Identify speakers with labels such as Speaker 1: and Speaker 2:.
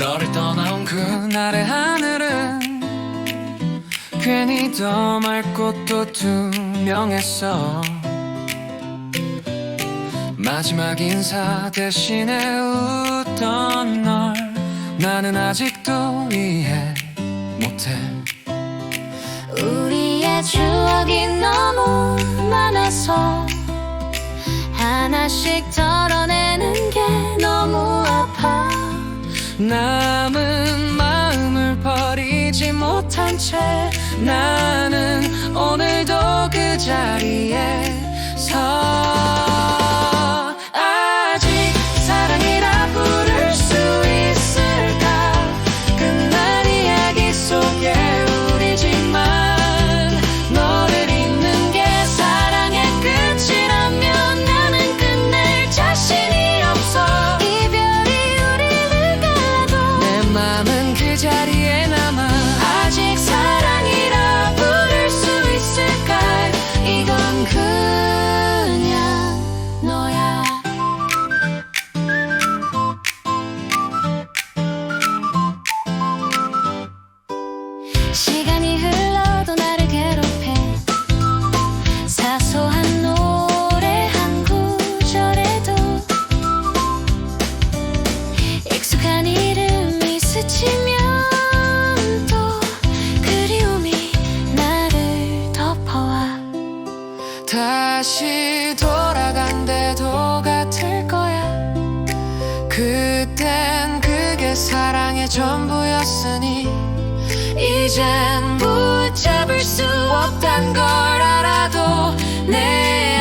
Speaker 1: 너를 떠나온
Speaker 2: 그날의 하늘은 괜히 더 맑고 또 투명했어 마지막 인사 대신에 웃던 널 나는 아직도 이해 못해.
Speaker 3: 우리의 추억이 너무 많아서 하나씩 덜어
Speaker 2: 남은 마음을 버리지 못한 채 나는 오늘도 그 자리에 서 자리에 남아
Speaker 3: 아직 사랑이라 부를 수 있을까 이건 그냥 너야. 시간이 흘러도 나를 괴롭혀 사소한 노래 한 구절에도 익숙한 이름이 스치면
Speaker 2: 다시 돌아간대도 같을 거야. 그땐 그게 사랑의 전부였으니 이젠 붙잡을 수 없단 걸 알아도 내